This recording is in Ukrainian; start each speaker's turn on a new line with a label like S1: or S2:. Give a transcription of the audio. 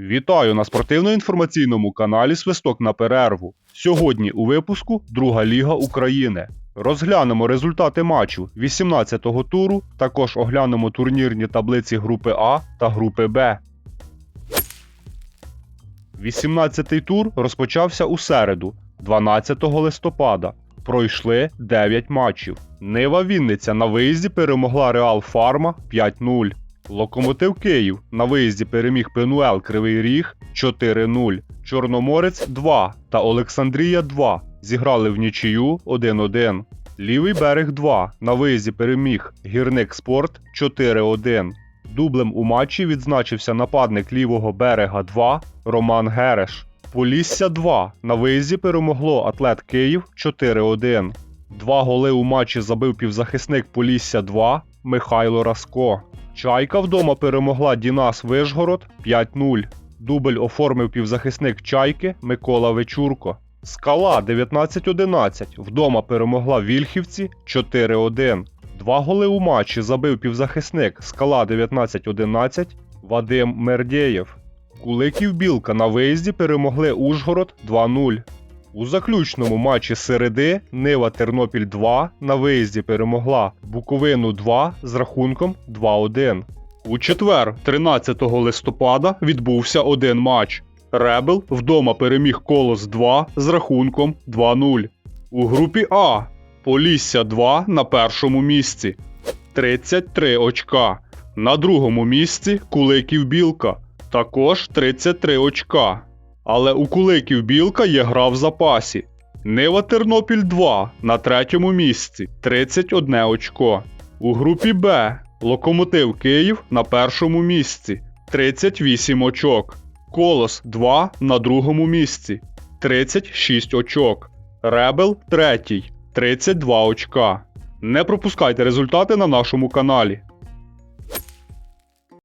S1: Вітаю на спортивно-інформаційному каналі Свисток на перерву. Сьогодні у випуску Друга Ліга України. Розглянемо результати матчу 18-го туру, також оглянемо турнірні таблиці групи А та групи Б. 18-й тур розпочався у середу, 12 листопада. Пройшли 9 матчів. Нива Вінниця на виїзді перемогла Реал Фарма 5-0. Локомотив Київ на виїзді переміг Пенуел Кривий Ріг 4-0. Чорноморець 2 та Олександрія 2 зіграли в нічию 1-1. Лівий берег 2 на виїзді переміг Гірник Спорт 4-1. Дублем у матчі відзначився нападник лівого берега 2 Роман Гереш. Полісся 2 на виїзді перемогло Атлет Київ 4-1. Два голи у матчі забив півзахисник Полісся 2 Михайло Раско. Чайка вдома перемогла Дінас Вишгород 5-0. Дубль оформив півзахисник Чайки Микола Вечурко. Скала 19-11 вдома перемогла Вільхівці 4-1. Два голи у матчі забив півзахисник Скала 19-11 Вадим Мердєєв. Куликів Білка на виїзді перемогли Ужгород 2-0. У заключному матчі середи Нива Тернопіль 2 на виїзді перемогла Буковину 2 з рахунком 2-1. У четвер, 13 листопада, відбувся один матч. Ребел вдома переміг Колос 2 з рахунком 2-0. У групі А Полісся 2 на першому місці 33 очка. На другому місці Куликів Білка також 33 очка. Але у Куликів Білка є гра в запасі. Нива Тернопіль 2 на третьому місці 31 очко. У групі Б Локомотив Київ на першому місці 38 очок. Колос 2 на другому місці 36 очок. Ребел третій 32 очка. Не пропускайте результати на нашому каналі.